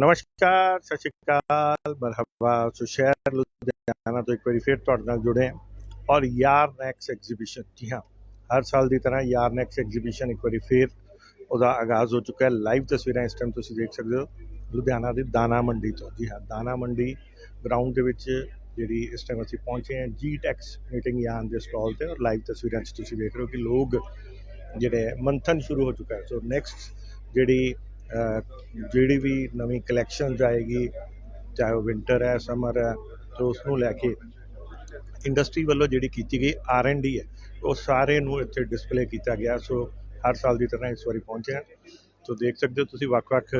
ਨਮਸਕਾਰ, ਸਤਿ ਸ਼੍ਰੀ ਅਕਾਲ, ਮਰਹਬਾ, ਸੋ ਸ਼ਹਿਰ ਲੁਧਿਆਣਾ ਤੋਂ ਇੱਕ ਵਾਰੀ ਫਿਰ ਤੁਹਾਡੇ ਨਾਲ ਜੁੜੇ ਹਾਂ ਔਰ ਯਾਰ ਨੈਕਸ ਐਗਜ਼ੀਬਿਸ਼ਨ ਜੀ ਹਾਂ, ਹਰ ਸਾਲ ਦੀ ਤਰ੍ਹਾਂ ਯਾਰ ਨੈਕਸ ਐਗਜ਼ੀਬਿਸ਼ਨ ਇੱਕ ਵਾਰੀ ਫਿਰ ਉਹਦਾ ਆਗਾਜ਼ ਹੋ ਚੁੱਕਾ ਹੈ। ਲਾਈਵ ਤਸਵੀਰਾਂ ਇਸ ਟਾਈਮ ਤੁਸੀਂ ਦੇਖ ਸਕਦੇ ਹੋ, ਲੁਧਿਆਣਾ ਦੀ ਦਾਣਾ ਮੰਡੀ ਤੋਂ। ਜੀ ਹਾਂ, ਦਾਣਾ ਮੰਡੀ ਗਰਾਊਂਡ ਦੇ ਵਿੱਚ ਜਿਹੜੀ ਇਸ ਟਾਈਮ ਅਸੀਂ ਪਹੁੰਚੇ ਹਾਂ ਜੀ ਟੈਕਸ ਮੀਟਿੰਗ ਯਾਨ ਦੇ ਸਟਾਲ ਤੇ ਔਰ ਲਾਈਵ ਤਸਵੀਰਾਂ 'ਚ ਤੁਸੀਂ ਦੇਖ ਰਹੇ ਹੋ ਕਿ ਲੋਕ ਜਿਹੜੇ ਮੰਥਨ ਸ਼ੁਰੂ ਹੋ ਚੁੱਕਾ ਹੈ। ਸੋ ਨੈਕਸਟ ਜਿਹੜੀ ਜਿਹੜੀ ਵੀ ਨਵੀਂ ਕਲੈਕਸ਼ਨ ਆਏਗੀ ਚਾਹੇ ਉਹ ਵਿੰਟਰ ਹੈ ਸਮਰ ਹੈ ਸੋ ਉਸ ਨੂੰ ਲੈ ਕੇ ਇੰਡਸਟਰੀ ਵੱਲੋਂ ਜਿਹੜੀ ਕੀਤੀ ਗਈ ਆਰ ਐਂਡ ਡੀ ਹੈ, ਉਹ ਸਾਰੇ ਨੂੰ ਇੱਥੇ ਡਿਸਪਲੇ ਕੀਤਾ ਗਿਆ। ਸੋ ਹਰ ਸਾਲ ਦੀ ਤਰ੍ਹਾਂ ਇਸ ਵਾਰੀ ਪਹੁੰਚਿਆ ਸੋ ਦੇਖ ਸਕਦੇ ਹੋ ਤੁਸੀਂ ਵੱਖ-ਵੱਖ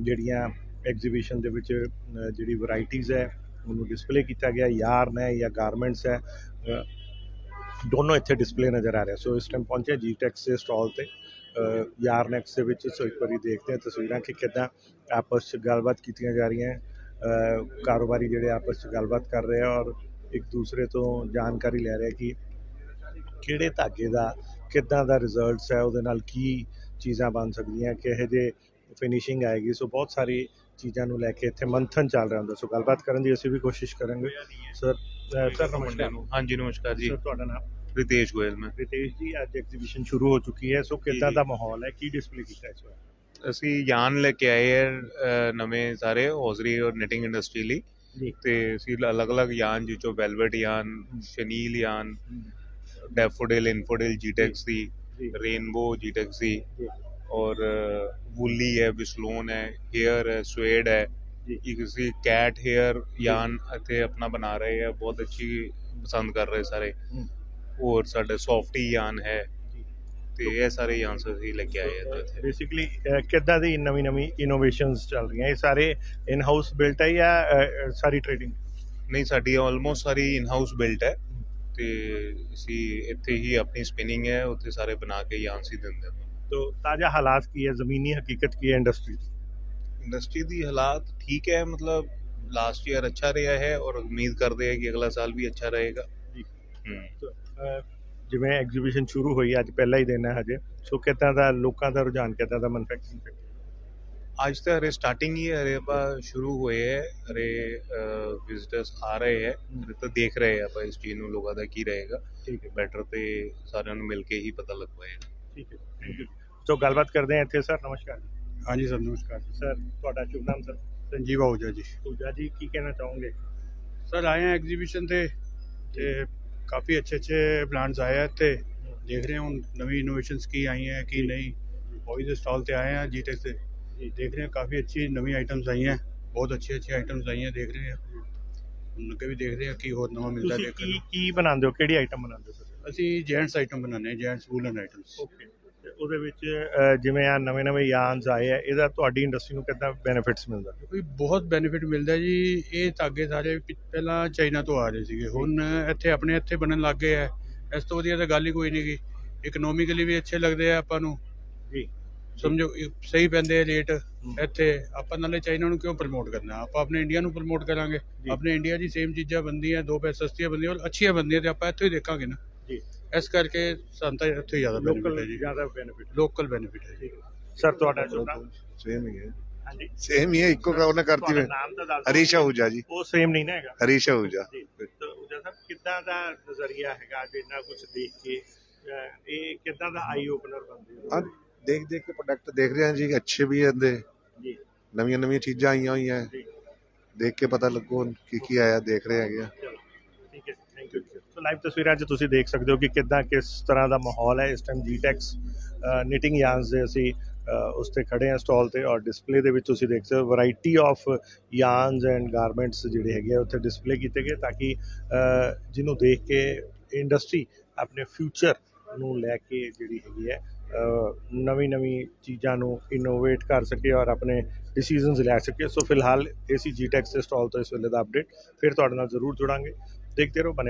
ਜਿਹੜੀਆਂ ਐਗਜ਼ੀਬਿਸ਼ਨ ਦੇ ਵਿੱਚ ਜਿਹੜੀ ਵੈਰਾਈਟੀਆਂ ਹੈ, ਉਹਨੂੰ ਡਿਸਪਲੇ ਕੀਤਾ ਗਿਆ। ਯਾਰਨ ਹੈ ਜਾਂ ਗਾਰਮੈਂਟਸ ਹੈ ਦੋਨੋਂ ਇੱਥੇ ਡਿਸਪਲੇ ਨਜ਼ਰ ਆ ਰਿਹਾ। ਸੋ ਇਸ ਟਾਈਮ ਪਹੁੰਚੇ ਜੀ ਟੈਕਸ ਦੇ ਸਟਾਲ ਤੇ। ਅਹ, ਯਾਰਨੈਕਸ ਦੇ ਵਿੱਚ ਸੋ ਇੱਕ ਵਾਰੀ ਦੇਖਦੇ ਹਾਂ ਤਸਵੀਰਾਂ ਕਿ ਕਿੱਦਾਂ ਆਪਸ 'ਚ ਗੱਲਬਾਤ ਕੀਤੀਆਂ ਜਾ ਰਹੀਆਂ ਕਾਰੋਬਾਰੀ ਜਿਹੜੇ ਆਪਸ 'ਚ ਗੱਲਬਾਤ ਕਰ ਰਹੇ ਆ ਔਰ ਇੱਕ ਦੂਸਰੇ ਤੋਂ ਜਾਣਕਾਰੀ ਲੈ ਰਹੇ ਕਿ ਕਿਹੜੇ ਧਾਗੇ ਦਾ ਕਿੱਦਾਂ ਦਾ ਰਿਜ਼ਲਟਸ ਹੈ ਉਹਦੇ ਨਾਲ ਕੀ ਚੀਜ਼ਾਂ ਬਣ ਸਕਦੀਆਂ ਕਿਹੋ ਜਿਹੇ ਫਿਨਿਸ਼ਿੰਗ ਆਏਗੀ। ਸੋ ਬਹੁਤ ਸਾਰੀ ਚੀਜ਼ਾਂ ਨੂੰ ਲੈ ਕੇ ਇੱਥੇ ਮੰਥਨ ਚੱਲ ਰਿਹਾ ਹੁੰਦਾ। ਸੋ ਗੱਲਬਾਤ ਕਰਨ ਦੀ ਅਸੀਂ ਵੀ ਕੋਸ਼ਿਸ਼ ਕਰਾਂਗੇ। ਸਰ ਸਰ ਨਮਸਕਾਰ। ਹਾਂਜੀ ਨਮਸਕਾਰ ਜੀ। ਸਰ ਤੁਹਾਡਾ ਨਾਮ? ਰਿਤੇਸ਼ ਗੋਇਲ ਮੈਂ। ਰਿਤੇਸ਼ ਜੀ ਅੱਜ ਐਗਜ਼ੀਬਿਸ਼ਨ ਸ਼ੁਰੂ ਹੋ ਚੁੱਕੀ ਹੈ ਸੋ ਕਿੱਦਾਂ। ਦਾ ਮਾਹੌਲ ਹੈ? ਕੀ ਡਿਸਪਲੇ ਕੀਤਾ ਇਸ ਵਾਰ? ਅਸੀਂ ਯਾਨ ਲੈ ਕੇ ਆਏ ਹੈ ਨਵੇਂ ਸਾਰੇ ਹੌਜ਼ਰੀ ਔਰ ਨਿਟਿੰਗ ਇੰਡਸਟਰੀ ਲਈ। ਤੇ ਅਸੀਂ ਅਲੱਗ-ਅਲੱਗ yarn ਜਿਚੋ velvet yarn chenille yarn daffodil ਇਨਫੋਡਿਲ ਜੀਟੈਕਸ ਦੀ ਜੀ। ਰੇਨਬੋ ਜੀਟੈਕਸ ਦੀ ਜੀ। ਔਰ ਵੂਲੀ ਹੈ ਬਿਸਲੋਨ ਹੈ ਹੇਅਰ ਹੈ ਸਵੇਡ ਹੈ। ਜੀ। ਇੱਕ ਅਸੀਂ ਕੈਟ ਹੇਅਰ ਯਾਨ ਅਤੇ ਆਪਣਾ ਬਣਾ ਰਹੇ ਹੈ ਬਹੁਤ ਹੋਰ ਸਾਡੇ ਸੌਫਟੀ ਯਾਨ ਹੈ। ਤੇ ਇਹ ਸਾਰੇ ਯਾਨਸ ਅਸੀਂ ਲੈ ਆਏ ਆ ਇੱਥੇ ਬੇਸਿਕਲੀ ਕਿੱਦਾਂ ਦੀ ਨਵੀਂ ਨਵੀਂ ਇਨੋਵੇਸ਼ਨਸ ਚੱਲ ਰਹੀਆਂ? ਇਹ ਸਾਰੇ ਇਨ ਹਾਊਸ ਬਿਲਟ ਹੈ ਜਾਂ ਸਾਰੀ ਟ੍ਰੇਡਿੰਗ ਨਹੀਂ ਸਾਡੀ ਆਲਮੋਸਟ ਸਾਰੀ ਇਨ ਹਾਊਸ ਬਿਲਟ ਹੈ। ਤੇ ਅਸੀਂ ਇੱਥੇ ਹੀ ਆਪਣੀ ਸਪਿਨਿੰਗ ਹੈ ਉੱਥੇ ਸਾਰੇ ਬਣਾ ਕੇ ਯਾਨਸ ਹੀ ਦਿੰਦੇ ਹਾਂ ਤੋ ਤਾਜ਼ਾ ਹਾਲਾਤ ਕੀ ਹੈ? ਜ਼ਮੀਨੀ ਹਕੀਕਤ ਕੀ ਹੈ ਇੰਡਸਟਰੀ ਦੀ? ਇੰਡਸਟਰੀ ਦੀ ਹਾਲਾਤ ਠੀਕ ਹੈ ਮਤਲਬ ਲਾਸਟ ਈਅਰ ਅੱਛਾ ਰਿਹਾ ਹੈ ਔਰ ਉਮੀਦ ਕਰਦੇ ਹਾਂ ਕਿ ਅਗਲਾ ਸਾਲ ਵੀ ਅੱਛਾ ਰਹੇਗਾ। ਜੀ। ਹੂੰ। ਜਿਵੇਂ ਐਗਜ਼ੀਬਿਸ਼ਨ ਸ਼ੁਰੂ ਹੋਈ ਅੱਜ ਪਹਿਲਾ ਹੀ ਦਿਨ ਹੈ ਹਜੇ ਸੋ ਕਿੱਦਾਂ ਦਾ ਲੋਕਾਂ ਦਾ ਰੁਝਾਨ ਕਿੱਦਾਂ ਦਾ ਮੈਨੂਫੈਕਚਰਿੰਗ आज तो अरे स्टार्टिंग ही है अरे अपा शुरू हुए है अरे ਵਿਜ਼ਿਟਰਸ ਆ ਰਹੇ ਹੈ ਅਰੇ ਤਾਂ ਦੇਖ ਰਹੇ ਆ ਆਪਾਂ ਇਸ ਚੀਜ਼ ਨੂੰ ਲੋਕਾਂ ਦਾ ਕੀ ਰਹੇਗਾ ਠੀਕ ਹੈ ਬੈਟਰ ਤੇ ਸਾਰਿਆਂ ਨੂੰ ਮਿਲ ਕੇ ਹੀ ਪਤਾ ਲੱਗ ਪਾਏਗਾ ਠੀਕ ਹੈ ਥੈਂਕ ਯੂ ਸੋ ਗੱਲਬਾਤ ਕਰਦੇ ਹਾਂ ਇੱਥੇ ਸਰ ਨਮਸਕਾਰ ਜੀ ਹਾਂਜੀ ਸਰ ਨਮਸਕਾਰ ਜੀ ਸਰ ਤੁਹਾਡਾ ਸ਼ੁਭ ਨਾਮ ਸਰ ਸੰਜੀਵ ਆਹੂਜਾ ਜੀ ਪੂਜਾ ਜੀ ਕੀ ਕਹਿਣਾ ਚਾਹੋਗੇ ਸਰ ਆਏ ਹਾਂ ਐਗਜ਼ੀਬਿਸ਼ਨ ਤੇ ਤੇ ਕਾਫੀ ਅੱਛੇ ਅੱਛੇ ਪਲਾਂਟਸ ਆਏ ਆ ਇੱਥੇ। ਦੇਖ ਰਹੇ ਹਾਂ ਹੁਣ ਨਵੀਂ ਇਨੋਵੇਸ਼ਨਸ ਕੀ ਆਈ ਹੈ ਕੀ ਨਹੀਂ। ਉਹੀ ਦੇ ਸਟਾਲ ਤੇ ਆਏ ਹਾਂ ਜੀਟੈਕ ਤੇ। ਦੇਖ ਰਹੇ ਹਾਂ ਕਾਫੀ ਅੱਛੀ ਨਵੀਂ ਆਈਟਮਸ ਆਈ ਹੈ ਬਹੁਤ ਅੱਛੀ ਅੱਛੀ ਆਈਟਮਸ ਆਈ ਹੈ ਦੇਖ ਰਹੇ ਹਾਂ। ਹੁਣ ਅੱਗੇ ਵੀ ਦੇਖ ਰਹੇ ਹਾਂ ਕੀ ਹੋਰ ਨਵਾਂ ਮਿਲਦਾ ਦੇਖਣ ਕੀ ਨੂੰ। ਕੀ ਬਣਾਉਂਦੇ ਹੋ? ਕਿਹੜੀ ਆਈਟਮ ਬਣਾਉਂਦੇ ਹੋ ਅਸੀਂ ਜੈਂਟਸ ਆਈਟਮ ਬਣਾਉਂਦੇ ਹਾਂ ਜੈਂਟਸ ਵੂਲਨ ਆਈਟਮਸ ਓਕੇ ਉਹਦੇ ਵਿੱਚ ਜਿਵੇਂ ਆ ਨਵੇਂ ਨਵੇਂ ਯਾਨਸ ਆਏ ਆ ਇਹਦਾ ਤੁਹਾਡੀ ਇੰਡਸਟਰੀ ਨੂੰ ਕਿੱਦਾਂ ਬੈਨੀਫਿਟਸ ਮਿਲਦਾ? ਕੋਈ ਬਹੁਤ ਬੈਨੀਫਿਟ ਮਿਲਦਾ ਜੀ। ਇਹ ਧਾਗੇ ਸਾਰੇ ਪਹਿਲਾਂ ਚਾਈਨਾ ਤੋਂ ਆ ਰਹੇ ਸੀਗੇ। ਹੁਣ ਇੱਥੇ ਆਪਣੇ ਇੱਥੇ ਬਣਨ ਲੱਗ ਗਏ ਆ। ਇਸ ਤੋਂ ਵਧੀਆ ਤਾਂ ਗੱਲ ਹੀ ਕੋਈ ਨਹੀਂ ਗੀ। ਇਕਨੋਮਿਕਲੀ ਵੀ ਅੱਛੇ ਲੱਗਦੇ ਆ ਆਪਾਂ ਨੂੰ। ਜੀ। ਸਮਝੋ ਸਹੀ ਪੈਂਦੇ ਆ ਰੇਟ ਇੱਥੇ। ਆਪਾਂ ਨਾਲੇ ਚਾਈਨਾ ਨੂੰ ਕਿਉਂ ਪ੍ਰਮੋਟ ਕਰਨਾ? ਆਪਾਂ ਆਪਣੇ ਇੰਡੀਆ ਨੂੰ ਪ੍ਰਮੋਟ ਕਰਾਂਗੇ। ਆਪਣੇ ਇੰਡੀਆ ਦੀ ਸੇਮ ਚੀਜ਼ਾਂ ਬੰਦੀਆਂ ਦੋ ਪੈਸੇ ਸਸਤੀਆਂ ਬੰਦੀਆਂ ਔਰ ਅੱਛੀਆਂ ਬੰਦੀਆਂ ਤੇ ਆਪਾਂ ਇੱਥੋਂ ਹੀ ਦੇਖਾਂਗੇ ਨਾ। ਜੀ। ਇਸ ਕਰਕੇ ਸਾਨੂੰ ਤਾਂ ਇੱਥੇ ਹੀ ਜ਼ਿਆਦਾ ਬੈਨੀਫਿਟ ਲੋਕਲ ਹੈ ਜੀ। ਜ਼ਿਆਦਾ ਬੈਨੀਫਿਟ ਲੋਕਲ ਬੈਨੀਫਿਟ ਹੈ ਜੀ। ਸਰ ਤੁਹਾਡਾ ਨਾਮ? ਸੇਮ ਹੀ ਹੈ। ਹਾਂਜੀ। ਸੇਮ ਹੀ ਹੈ ਇੱਕੋ ਕਾ ਉਹਨੇ ਕਰਤੀ ਤੁਹਾਡਾ ਵੇ ਨਾਮ ਤਾਂ ਦੱਸ ਦਿਓ। ਹਰੀਸ਼ ਆਹੂਜਾ ਜੀ। ਉਹ ਸੇਮ ਨਹੀਂ ਨਾ ਹੈਗਾ। ਹਰੀਸ਼ ਆਹੂਜਾ ਜੀ। ਤਾਂ ਉਹਦਾ ਸਰ ਕਿੱਦਾਂ ਦਾ ਨਜ਼ਰੀਆ ਹੈਗਾ ਜਿੰਨਾ ਕੁਝ ਦੇਖ ਕੇ ਅਹ, ਇਹ ਕਿੱਦਾਂ ਦਾ ਆਈ ਓਪਨਰ ਬਣਦੇ ਹਾਂ? ਦੇਖ ਦੇਖ ਕੇ ਪ੍ਰੋਡਕਟ ਦੇਖ ਰਹੇ ਹਾਂ ਜੀ ਅੱਛੇ ਵੀ ਹੁੰਦੇ ਜੀ। ਨਵੀਆਂ ਨਵੀਆਂ ਚੀਜ਼ਾਂ ਆਈਆਂ ਹੋਈਆਂ। ਜੀ। ਦੇਖ ਕੇ ਪਤਾ ਲੱਗੋ ਕੀ ਕੀ ਆਇਆ ਦੇਖ ਰਹੇ ਹੈਗੇ ਆ ਚਲੋ ਠੀਕ ਹੈ ਥੈਂਕ ਯੂ ਸੋ ਲਾਈਵ ਤਸਵੀਰਾਂ 'ਚ ਤੁਸੀਂ ਦੇਖ ਸਕਦੇ ਹੋ ਕਿ ਕਿੱਦਾਂ ਕਿਸ ਤਰ੍ਹਾਂ ਦਾ ਮਾਹੌਲ ਹੈ। ਇਸ ਟਾਈਮ ਜੀਟੈਕਸ ਨਿਟਿੰਗ ਯਾਨਸ ਦੇ ਅਸੀਂ ਉਸ ਤੇ ਖੜੇ ਹਾਂ ਸਟਾਲ ਤੇ ਔਰ ਡਿਸਪਲੇ ਦੇ ਵਿੱਚ ਤੁਸੀਂ ਦੇਖ ਸਕਦੇ ਹੋ variety of yarns and garments ਜਿਹੜੇ ਹੈਗੇ ਆ ਉੱਥੇ ਡਿਸਪਲੇ ਕੀਤੇ ਗਏ ਤਾਂ ਕਿ ਜਿਹਨੂੰ ਦੇਖ ਕੇ ਇੰਡਸਟਰੀ ਆਪਣੇ ਫਿਊਚਰ ਨੂੰ ਲੈ ਕੇ ਜਿਹੜੀ ਹੈਗੀ ਹੈ ਨਵੀਂ ਨਵੀਂ ਚੀਜ਼ਾਂ ਨੂੰ ਇਨੋਵੇਟ ਕਰ ਸਕੇ ਔਰ ਆਪਣੇ ਡਿਸੀਜਨਸ ਲੈ ਸਕੇ। ਸੋ ਫਿਲਹਾਲ ਏਸੀ ਜੀਟੈਕਸ ਦੇ ਸਟਾਲ ਤੋਂ ਇਸ ਵੇਲੇ ਦਾ ਅਪਡੇਟ ਫਿਰ ਤੁਹਾਡੇ ਨਾਲ ਜ਼ਰੂਰ ਜੁੜਾਂਗੇ। ਦੇਖਦੇ ਰਹੋ ਬਨੇ ਰਹੋ।